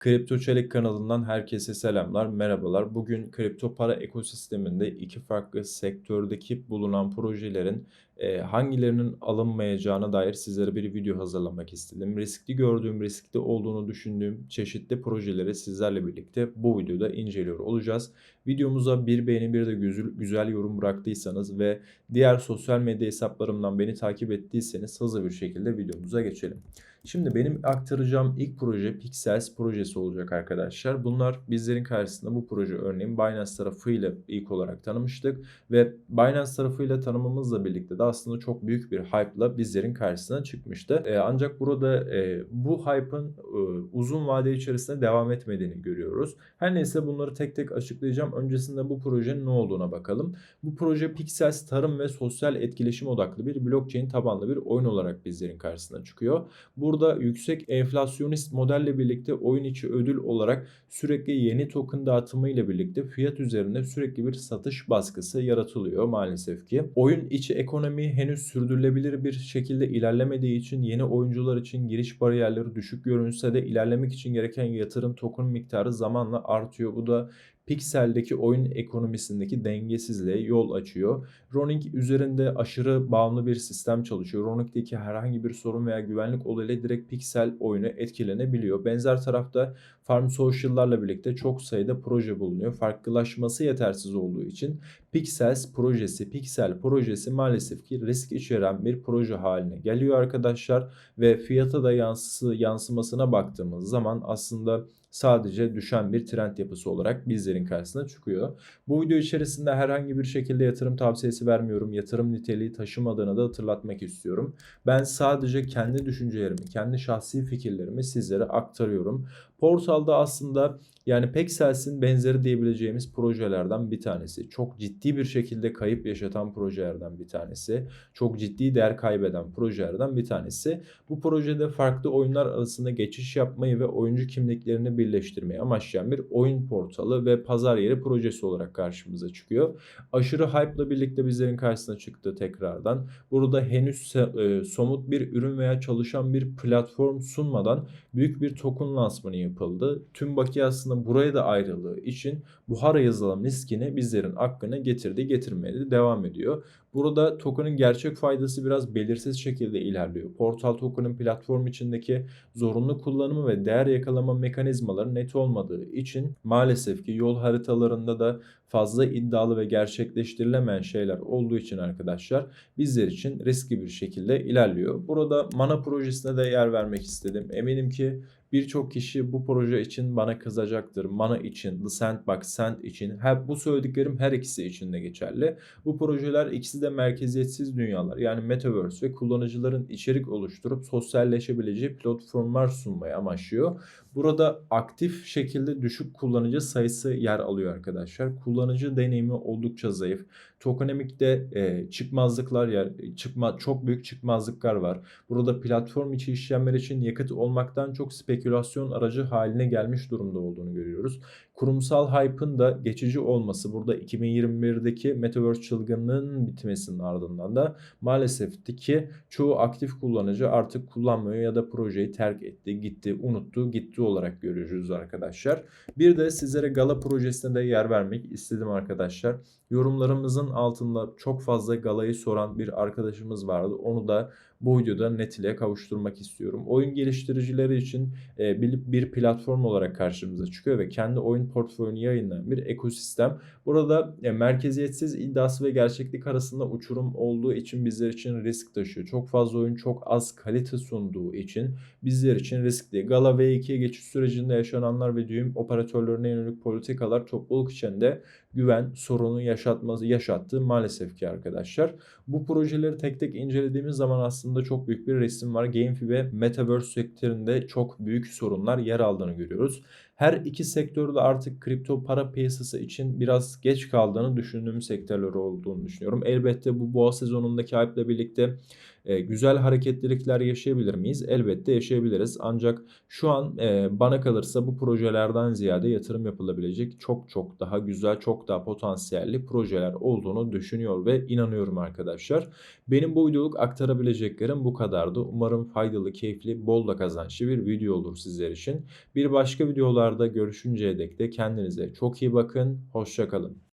Kripto Çelik kanalından herkese selamlar, merhabalar. Bugün kripto para ekosisteminde iki farklı sektördeki bulunan projelerin e, hangilerinin alınmayacağına dair sizlere bir video hazırlamak istedim. Riskli gördüğüm, riskli olduğunu düşündüğüm çeşitli projeleri sizlerle birlikte bu videoda inceliyor olacağız. Videomuza bir beğeni bir de güzel, güzel yorum bıraktıysanız ve diğer sosyal medya hesaplarımdan beni takip ettiyseniz hızlı bir şekilde videomuza geçelim. Şimdi benim aktaracağım ilk proje Pixels projesi olacak arkadaşlar. Bunlar bizlerin karşısında bu proje örneğin Binance tarafıyla ilk olarak tanımıştık ve Binance tarafıyla tanımamızla birlikte de aslında çok büyük bir hype'la bizlerin karşısına çıkmıştı. E, ancak burada e, bu hype'ın e, uzun vade içerisinde devam etmediğini görüyoruz. Her neyse bunları tek tek açıklayacağım. Öncesinde bu projenin ne olduğuna bakalım. Bu proje Pixels tarım ve sosyal etkileşim odaklı bir blockchain tabanlı bir oyun olarak bizlerin karşısına çıkıyor. Bu Burada yüksek enflasyonist modelle birlikte oyun içi ödül olarak sürekli yeni token dağıtımı ile birlikte fiyat üzerinde sürekli bir satış baskısı yaratılıyor maalesef ki. Oyun içi ekonomi henüz sürdürülebilir bir şekilde ilerlemediği için yeni oyuncular için giriş bariyerleri düşük görünse de ilerlemek için gereken yatırım token miktarı zamanla artıyor. Bu da Pixel'deki oyun ekonomisindeki dengesizliğe yol açıyor. Roning üzerinde aşırı bağımlı bir sistem çalışıyor. Roning'deki herhangi bir sorun veya güvenlik olayıyla direkt Pixel oyunu etkilenebiliyor. Benzer tarafta Farm Social'larla birlikte çok sayıda proje bulunuyor. Farklılaşması yetersiz olduğu için Pixels projesi, Pixel projesi maalesef ki risk içeren bir proje haline geliyor arkadaşlar ve fiyata da yansısı, yansımasına baktığımız zaman aslında sadece düşen bir trend yapısı olarak bizlerin karşısına çıkıyor. Bu video içerisinde herhangi bir şekilde yatırım tavsiyesi vermiyorum. Yatırım niteliği taşımadığını da hatırlatmak istiyorum. Ben sadece kendi düşüncelerimi, kendi şahsi fikirlerimi sizlere aktarıyorum. Portal'da aslında yani Pexels'in benzeri diyebileceğimiz projelerden bir tanesi. Çok ciddi bir şekilde kayıp yaşatan projelerden bir tanesi. Çok ciddi değer kaybeden projelerden bir tanesi. Bu projede farklı oyunlar arasında geçiş yapmayı ve oyuncu kimliklerini birleştirmeyi amaçlayan bir oyun portalı ve pazar yeri projesi olarak karşımıza çıkıyor. Aşırı hype ile birlikte bizlerin karşısına çıktı tekrardan. Burada henüz e, somut bir ürün veya çalışan bir platform sunmadan büyük bir token lansmanı yapıldı. Tüm bakiye aslında buraya da ayrıldığı için buhara yazılım riskini bizlerin hakkına getirdi getirmeye de devam ediyor. Burada token'ın gerçek faydası biraz belirsiz şekilde ilerliyor. Portal token'ın platform içindeki zorunlu kullanımı ve değer yakalama mekanizmaları net olmadığı için maalesef ki yol haritalarında da fazla iddialı ve gerçekleştirilemeyen şeyler olduğu için arkadaşlar bizler için riskli bir şekilde ilerliyor. Burada mana projesine de yer vermek istedim. Eminim ki Birçok kişi bu proje için bana kızacaktır. Mana için, The Sandbox, Sand için. Hep bu söylediklerim her ikisi için de geçerli. Bu projeler ikisi de merkeziyetsiz dünyalar. Yani Metaverse ve kullanıcıların içerik oluşturup sosyalleşebileceği platformlar sunmaya amaçlıyor. Burada aktif şekilde düşük kullanıcı sayısı yer alıyor arkadaşlar. Kullanıcı deneyimi oldukça zayıf. Tokenomik'te e, çıkmazlıklar yer, çıkma çok büyük çıkmazlıklar var. Burada platform içi işlemler için yakıt olmaktan çok spekülasyon aracı haline gelmiş durumda olduğunu görüyoruz. Kurumsal hype'ın da geçici olması burada 2021'deki Metaverse çılgınlığının bitmesinin ardından da maalesef ki çoğu aktif kullanıcı artık kullanmıyor ya da projeyi terk etti, gitti, unuttu, gitti olarak görüyoruz arkadaşlar. Bir de sizlere Gala projesine de yer vermek istedim arkadaşlar. Yorumlarımızın altında çok fazla Gala'yı soran bir arkadaşımız vardı. Onu da bu videoda net ile kavuşturmak istiyorum. Oyun geliştiricileri için e, bir, bir platform olarak karşımıza çıkıyor ve kendi oyun portföyünü yayınlayan bir ekosistem. Burada e, merkeziyetsiz iddiası ve gerçeklik arasında uçurum olduğu için bizler için risk taşıyor. Çok fazla oyun çok az kalite sunduğu için bizler için riskli. Gala V2'ye geçiş sürecinde yaşananlar ve düğüm operatörlerine yönelik politikalar topluluk içinde güven sorunu yaşatması yaşattı maalesef ki arkadaşlar. Bu projeleri tek tek incelediğimiz zaman aslında çok büyük bir resim var. GameFi ve Metaverse sektöründe çok büyük sorunlar yer aldığını görüyoruz. Her iki sektörde artık kripto para piyasası için biraz geç kaldığını düşündüğüm sektörler olduğunu düşünüyorum. Elbette bu boğa sezonundaki hype birlikte Eee, güzel hareketlilikler yaşayabilir miyiz? Elbette yaşayabiliriz. Ancak şu an, eee, bana kalırsa bu projelerden ziyade yatırım yapılabilecek çok çok daha güzel, çok daha potansiyelli projeler olduğunu düşünüyor ve inanıyorum arkadaşlar. Benim bu videoluk aktarabileceklerim bu kadardı. Umarım faydalı, keyifli, bol da kazançlı bir video olur sizler için. Bir başka videolarda görüşünceye dek de kendinize çok iyi bakın. Hoşça kalın.